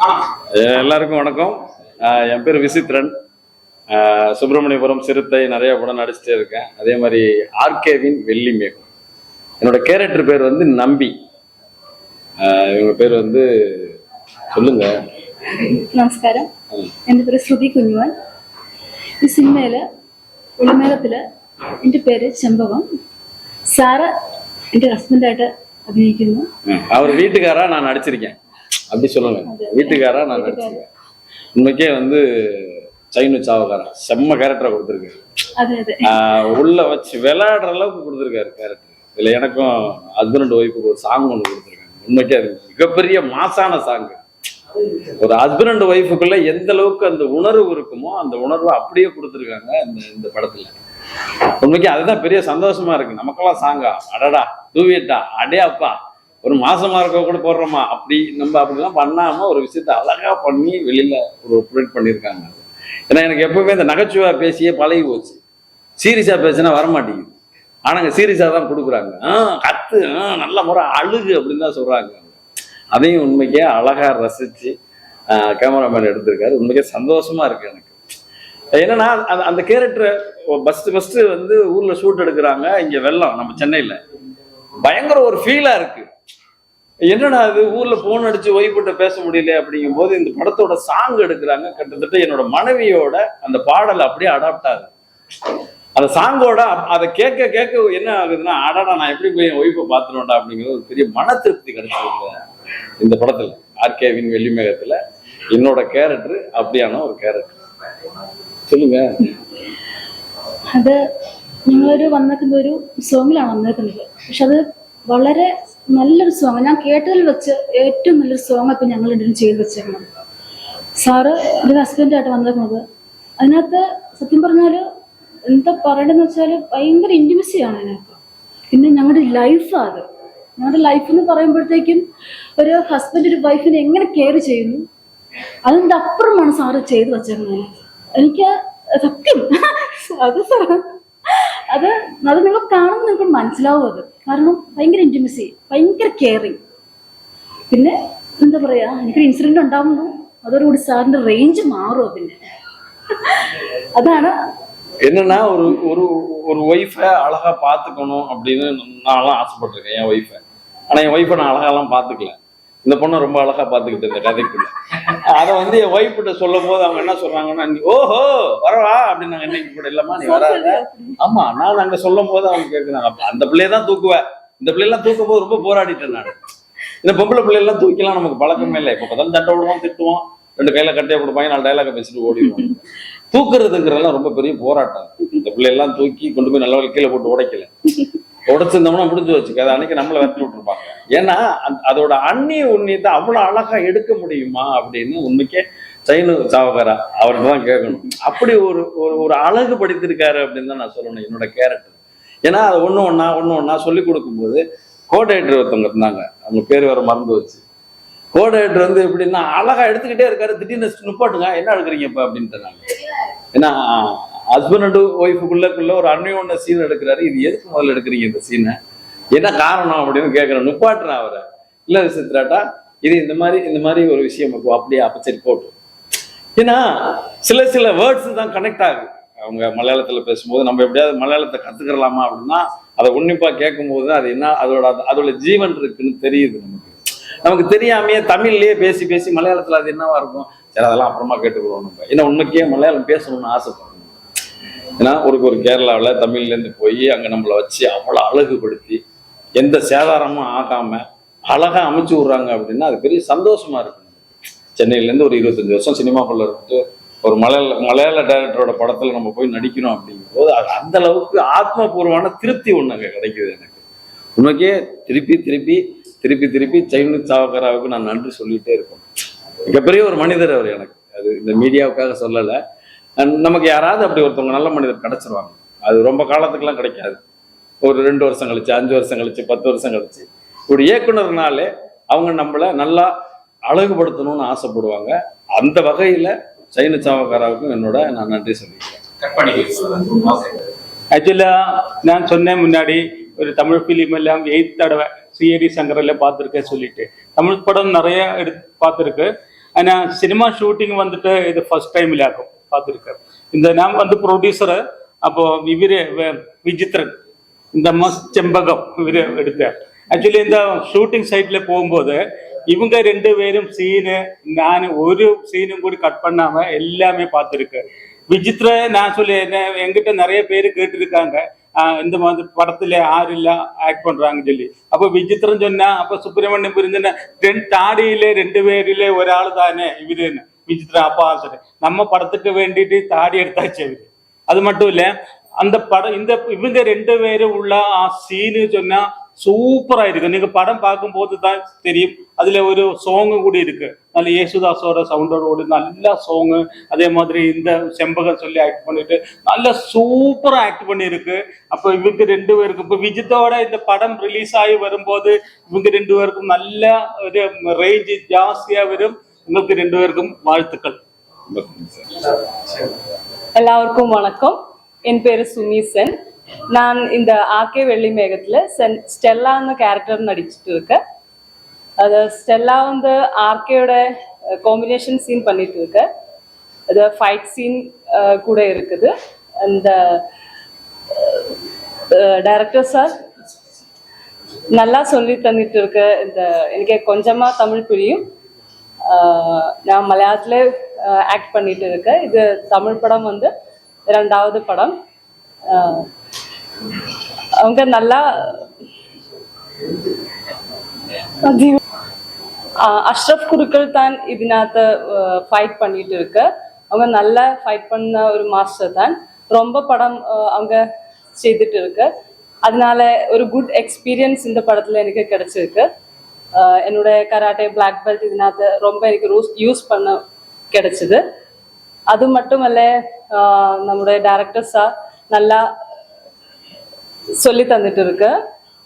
அஹ் எல்லாருக்கும் வணக்கம் அஹ் என் பேர் விசித்ரன் அஹ் சுப்பிரமணியபுரம் சிறுத்தை நிறைய படம் நடிச்சுட்டே இருக்கேன் அதே மாதிரி ஆர்கேவின் வெள்ளி மேகம் என்னோட கேரக்டர் பேர் வந்து நம்பி அஹ் இவங்க பேர் வந்து சொல்லுங்க നമസ്കാരം എൻ്റെ പേര് ശ്രുതി കുഞ്ഞുവാൻ ഈ സിനിമയിൽ ഒളിമേളത്തിൽ എൻ്റെ പേര് ചെമ്പകം സാറ് എൻ്റെ ഹസ്ബൻഡായിട്ട് അഭിനയിക്കുന്നു ம், அவர் வீட்டுக்காரா நான் நடிச்சிருக்கேன் அப்படி சொல்லுங்க வீட்டுக்காரா நான் நடிச்சிருக்கேன் உண்மைக்கே வந்து சைனு சாவகாரன் செம்ம கேரக்டரை கொடுத்துருக்காரு. உள்ள வச்சு விளையாடுற அளவுக்கு கொடுத்துருக்காரு கேரக்டர் இதுல எனக்கும் ஹஸ்பண்ட் ஒய்ஃபுக்கு ஒரு சாங் ஒன்று கொடுத்துருக்காங்க. உண்மைக்கே அது மிகப்பெரிய மாசான சாங்கு ஒரு ஹஸ்பண்ட் ஒய்ஃபுக்குள்ள எந்த அளவுக்கு அந்த உணர்வு இருக்குமோ அந்த உணர்வை அப்படியே கொடுத்துருக்காங்க இந்த இந்த படத்துல. உண்மைக்கு அதுதான் பெரிய சந்தோஷமா இருக்கு. நமக்கெல்லாம் சாங்கா அடடா டூவியட்டா அடே அப்பா ஒரு மாசமா இருக்க கூட போடுறோமா? அப்படி நம்ம அப்படிலாம் பண்ணாம ஒரு விஷயத்த அழகா பண்ணி வெளியில ஒரு ப்ரொடக்ட் பண்ணியிருக்காங்க. ஏன்னா எனக்கு எப்பவுமே இந்த நகைச்சுவை பேசியே பழகி போச்சு சீரியஸா பேசினா வரமாட்டேங்குது. ஆனாங்க சீரியஸா தான் கொடுக்குறாங்க. ஆ கத்து ஆ நல்ல முறை அழுகு அப்படின்னு தான் சொல்றாங்க. அதையும் உண்மைக்கே அழகா ரசிச்சு கேமராமேன் எடுத்திருக்காரு. உண்மைக்கே சந்தோஷமா இருக்கு எனக்கு. என்னன்னா அந்த அந்த கேரக்டர் ஃபர்ஸ்ட் ஃபர்ஸ்ட் வந்து ஊர்ல ஷூட் எடுக்கிறாங்க இங்க வெள்ளம் நம்ம சென்னையில. பயங்கர ஒரு ஃபீலா இருக்கு. என்னடா அது ஊர்ல போன் அடிச்சு ஒய்ஃபிட்ட பேச முடியல அப்படிங்கும் போது இந்த படத்தோட சாங் எடுக்கிறாங்க கிட்டத்தட்ட என்னோட மனைவியோட அந்த பாடல் அப்படியே அடாப்ட் ஆகுது அந்த சாங்கோட அதை கேட்க கேட்க என்ன ஆகுதுன்னா அடடா நான் எப்படி போய் என் ஒய்ஃபை பார்த்துருவேன்டா அப்படிங்கிறது ஒரு பெரிய மன திருப்தி கிடைச்சது இந்த படத்துல ஆர்கேவின் வெள்ளிமேகத்துல என்னோட கேரக்டர் அப்படியான ஒரு கேரக்டர் சொல்லுங்க അത് ഞങ്ങളൊരു വന്നേക്കുന്ന ഒരു സോങ്ങിലാണ് വന്നേക്കുന്നത് പക്ഷെ അത് വളരെ നല്ലൊരു സോങ് ഞാൻ കേട്ടതിൽ വെച്ച് ഏറ്റവും നല്ലൊരു സോങ് ഇപ്പം ഞങ്ങൾ ഇടയിൽ ചെയ്ത് വെച്ചേക്കുന്നത്. സാറ് ഒരു ഹസ്ബൻഡായിട്ട് വന്നേക്കുന്നത്. അതിനകത്ത് സത്യം പറഞ്ഞാൽ എന്താ പറയണമെന്ന് വെച്ചാൽ ഭയങ്കര ഇന്റിമസിയാണ് അതിനകത്ത്. പിന്നെ ഞങ്ങളുടെ ലൈഫാണ് അത്. ഞങ്ങളുടെ ലൈഫ് എന്ന് പറയുമ്പോഴത്തേക്കും ഒരു ഹസ്ബൻഡ് ഒരു വൈഫിനെ എങ്ങനെ കെയർ ചെയ്യുന്നു? അതിന്റെ അപ്പുറമാണ് സാറ് ചെയ്ത് വെച്ചേക്കുന്നത്? എനിക്ക് സത്യം. അത് സാർ അത് അത് നിങ്ങൾ കാണുമ്പോൾ നിങ്ങൾക്ക് മനസ്സിലാവും അത് കാരണം ഭയങ്കര ഇൻറ്റിമസി ഭയങ്കര കെയറിങ് പിന്നെ എന്താ പറയാ എനിക്കൊരു ഇൻസിഡന്റ് ഉണ്ടാകുമ്പോൾ അതോടുകൂടി സാറിന്റെ റേഞ്ച് മാറുമോ പിന്നെ അതാണ് என்னன்னா ஒரு ஒரு ஒரு ஒய்ஃபை அழகா பார்த்துக்கணும் அப்படின்னு நான்லாம் ஆசைப்பட்டிருக்கேன் என் ஒய்ஃபை ஆனா என் ஒய்ஃபை நான் அழகாலாம் பார்த்துக்கல இந்த பொண்ணை ரொம்ப அழகா பார்த்துக்கிட்டு இந்த கதைக்குள்ள அதை வந்து என் ஒய்ஃப் கிட்ட சொல்லும் போது அவங்க என்ன சொல்றாங்கன்னா நீ ஓஹோ வரவா? அப்படின்னு நாங்க இன்னைக்கு கூட இல்லம்மா நீ வராத. ஆமா நான் அங்க சொல்லும் போது அவங்க கேட்குறாங்க அந்த பிள்ளைய தான் தூக்குவேன். இந்த பிள்ளையெல்லாம் தூக்கும் போது ரொம்ப போராடிட்டேன் நான் இந்த பொம்பளை பிள்ளையெல்லாம் தூக்கிலாம் நமக்கு பழக்கமே இல்லை. இப்போ பார்த்தாலும் சட்டை விடுவோம் திட்டுவோம். ரெண்டு கையில கட்டையை கொடுப்பாங்க நாலு டைலாக பேசிட்டு ஓடிடுவோம். தூக்குறதுங்கிறதெல்லாம் ரொம்ப பெரிய போராட்டம். இந்த பிள்ளையெல்லாம் தூக்கி கொண்டு போய் நல்ல கீழே போட்டு உடைக்கல. உடைச்சிருந்தோம்னா முடிஞ்சு வச்சுக்க. அதை அன்னைக்கு நம்மளை வெட்டி விட்டுருப்பாங்க. ஏன்னா அந்த- அதோட அந்நிய உண்ணியத்தை அவ்வளோ அழகா எடுக்க முடியுமா அப்படின்னு உண்மைக்கே சைனு சாவகாரா அவர்கிட்ட தான் கேட்கணும். அப்படி ஒரு ஒரு ஒரு அழகு படித்திருக்காரு அப்படின்னு தான் நான் சொல்லணும் என்னோட கேரக்டர் ஏன்னா அது ஒன்று ஒன்றா ஒன்று ஒன்றா சொல்லி கொடுக்கும்போது கோடைட்டர் ஒருத்தவங்க இருந்தாங்க. அவங்க பேர் வேற மறந்து வச்சு கோடைட்டர் வந்து எப்படின்னா அழகா எடுத்துக்கிட்டே இருக்காரு. திடீர்னு நிப்பாட்டுங்க என்ன எடுக்கிறீங்க இப்போ? அப்படின்ட்டு ஏன்னா ஹஸ்பண்ட் அண்ட் ஒய்ஃபுக்குள்ளக்குள்ள ஒரு அன்னையோட சீன் எடுக்கிறாரு. இது எதுக்கு முதல்ல எடுக்கிறீங்க இந்த சீனை என்ன காரணம் அப்படின்னு கேட்குறேன் நுப்பாட்டுறேன் அவரை. இல்ல சித்ராட்டா இது இந்த மாதிரி இந்த மாதிரி ஒரு விஷயம் இருக்கும். அப்படியே? அப்ப சரி போட்டு. ஏன்னா சில சில வேர்ட்ஸ் தான் கனெக்ட் ஆகுது. அவங்க மலையாளத்துல பேசும்போது நம்ம எப்படியாவது மலையாளத்தை கத்துக்கிறலாமா அப்படின்னா அதை உன்னிப்பா கேட்கும்போது அது என்ன அதோட அதோட ஜீவன் இருக்குன்னு தெரியுது நமக்கு. நமக்கு தெரியாமையே தமிழ்லயே பேசி பேசி மலையாளத்துல அது என்னவா இருக்கும்? சரி அதெல்லாம் அப்புறமா கேட்டுக்கிறோம் நம்ம. ஏன்னா உண்மைக்கே மலையாளம் பேசணும்னு ஆசைப்படுறோம். ஏன்னா ஒரு ஒரு கேரளாவில் தமிழ்லேருந்து போய் அங்கே நம்மளை வச்சு அவ்வளோ அழகுபடுத்தி எந்த சேதாரமும் ஆகாமல் அழகாக அமைச்சு விட்றாங்க அப்படின்னா அது பெரிய சந்தோஷமாக இருக்கு சென்னையிலேருந்து ஒரு இருபத்தஞ்சி வருஷம் சினிமாக்குள்ள இருந்துட்டு ஒரு மலையாள மலையாள டைரக்டரோட படத்தில் நம்ம போய் நடிக்கணும் அப்படிங்கும்போது அது அந்த அளவுக்கு ஆத்மபூர்வமான திருப்தி ஒன்று அங்கே கிடைக்குது எனக்கு. உண்மைக்கே திருப்பி திருப்பி திருப்பி திருப்பி சைனு சாவகராவுக்கு நான் நன்றி சொல்லிகிட்டே இருக்கேன் மிகப்பெரிய ஒரு மனிதர் அவர் எனக்கு. அது இந்த மீடியாவுக்காக சொல்லலை. நமக்கு யாராவது அப்படி ஒருத்தவங்க நல்ல மனிதர் கிடைச்சிருவாங்க. அது ரொம்ப காலத்துக்குலாம் கிடைக்காது. ஒரு ரெண்டு வருஷம் கழிச்சு அஞ்சு வருஷம் கழிச்சு பத்து வருஷம் கழிச்சு. ஒரு இயக்குனர்னாலே அவங்க நம்மளை நல்லா அழகுபடுத்தணும்னு ஆசைப்படுவாங்க. அந்த வகையில சைனு சாவக்காராவுக்கும் என்னோட நான் நன்றி சொல்லிக்கிறேன். ஆக்சுவலா நான் சொன்னேன் முன்னாடி ஒரு தமிழ் ஃபிலிம் எல்லாம் எயித் தடவை சிஏடி சங்கரில் பார்த்துருக்கேன் சொல்லிட்டு. தமிழ் படம் நிறைய எடுத்து பார்த்துருக்கு. ஆனால் சினிமா ஷூட்டிங் வந்துட்டு இது ஃபர்ஸ்ட் டைமிலாக்கும் பார்த்துருக்காரு. இந்த நான் வந்து ப்ரொடியூசரை அப்போ இவர் விஜித்ரன் இந்த மஸ் செம்பகம் இவர் எடுத்தார். ஆக்சுவலி இந்த ஷூட்டிங் சைட்டில் போகும்போது இவங்க ரெண்டு பேரும் சீனு நான் ஒரு சீனும் கூட கட் பண்ணாமல் எல்லாமே பார்த்துருக்கேன் விஜித்ர நான் சொல்லி என்ன எங்கிட்ட நிறைய பேர் கேட்டிருக்காங்க. இந்த மாதிரி படத்துல யாரும் இல்ல ஆக்ட் பண்றாங்கன்னு சொல்லி. அப்ப விஜித்ரம் சொன்னா அப்ப சுப்பிரமணியம் புரிஞ்சுன்னா ரெண்டு தாடியில ரெண்டு பேரில ஒராள் தானே இவருன்னு. விசித்திரம் அப்பா சரி நம்ம படத்துக்கு வேண்டிட்டு தாடி எடுத்தாச்சு அவரு. அது மட்டும் இல்ல அந்த படம் இந்த இவங்க ரெண்டு பேரும் உள்ள ஆ சீனு சொன்னா சூப்பரா இருக்கு. நீங்க படம் பார்க்கும் போது தான் தெரியும். அதுல ஒரு சோங்கு கூட இருக்கு. நல்ல யேசுதாஸோட சவுண்டோட கூட நல்ல சோங்கு அதே மாதிரி இந்த செம்பகம் சொல்லி ஆக்ட் பண்ணிட்டு நல்ல சூப்பரா ஆக்ட் பண்ணிருக்கு அப்ப இவங்க ரெண்டு பேருக்கும் இப்ப விஜித்தோட இந்த படம் ரிலீஸ் ஆகி வரும்போது இவங்க ரெண்டு பேருக்கும் நல்ல ஒரு ரேஞ்சு ஜாஸ்தியா வரும். உங்களுக்கு ரெண்டு பேருக்கும் வாழ்த்துக்கள். எல்லாருக்கும் வணக்கம். என் பேரு சுமீசன் நான் இந்த ஆர்கே வெள்ளி மேகத்துல சென் ஸ்டெல்லான்னு கேரக்டர் நடிச்சிட்டு இருக்கேன். அது ஸ்டெல்லா வந்து ஆர்கேயோட காம்பினேஷன் சீன் பண்ணிட்டு இருக்கேன். அது ஃபைட் சீன் கூட இருக்குது. அந்த டைரக்டர் சார் நல்லா சொல்லி தந்துட்டு இருக்க இந்த எனக்கு கொஞ்சமா தமிழ் புரியும். நான் மலையாளத்தில் ஆக்ட் பண்ணிட்டு இருக்கேன். இது தமிழ் படம் வந்து ரெண்டாவது படம். அவங்க நல்லா அஷ்ரஃப் குருக்கள் தான் இதனாத்த ஃபைட் பண்ணிட்டு இருக்கு. அவங்க நல்லா ஃபைட் பண்ண ஒரு மாஸ்டர் தான். ரொம்ப படம் அவங்க செய்துட்டு இருக்கு. அதனால ஒரு குட் எக்ஸ்பீரியன்ஸ் இந்த படத்தில் எனக்கு கிடைச்சிருக்கு. ஆஹ் என்னோட கராட்டே பிளாக் பெல்ட் ഇതിനകത്ത് ரொம்ப எனக்கு யூஸ் பண்ண கிடைச்சது அது மட்டுமல்ல ஆஹ் நம்முடைய டைரக்டர் சார் நல்லா சொல்லி தந்துட்டு இருக்கு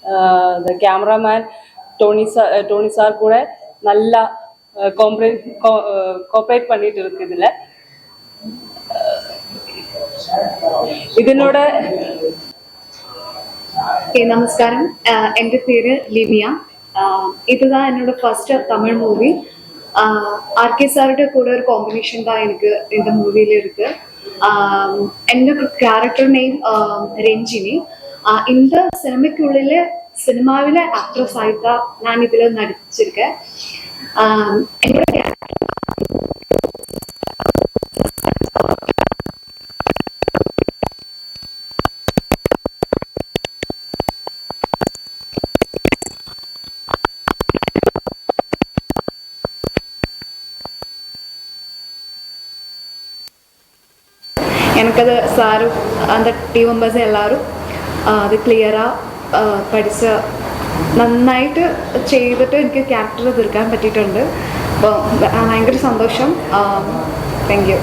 ஆஹ் இந்த cameraman Tony sir Tony sir கூட நல்லா கோஆப்ரேட் கோஆப்ரேட் பண்ணிட்டு இருக்கு இதுல ഇതിനോട് ഓക്കെ നമസ്കാരം ആഹ് എൻ്റെ പേര് ലിവിയ ആഹ് இதுதான் என்னோட first Tamil movie R K சாரோட கூட ஒரு காம்பினேஷன் தான் எனக்கு இந்த மூவியில் இருக்கு ஆஹ் എൻ്റെ ക്യാരക്ടർ നെയിം രഞ്ജിനി ആഹ് இந்த സിനിമയ്ക്കുള്ളിൽ സിനിമാവിലെ ആക്ട്രസ് ആയിട്ടാ ഞാൻ ഇതിൽ നടിച്ചിരിക്കെ ആഹ് എനിക്കത് സാറും അന്ത ടീം മെമ്പേഴ്സ് എല്ലാവരും അത് ക്ലിയറാ പഠിച്ച നന്നായിട്ട് ചെയ്തിട്ട് എനിക്ക് ക്യാരക്ടർ തീർക്കാൻ പറ്റിയിട്ടുണ്ട്. അപ്പോൾ ഭയങ്കര സന്തോഷം. Thank you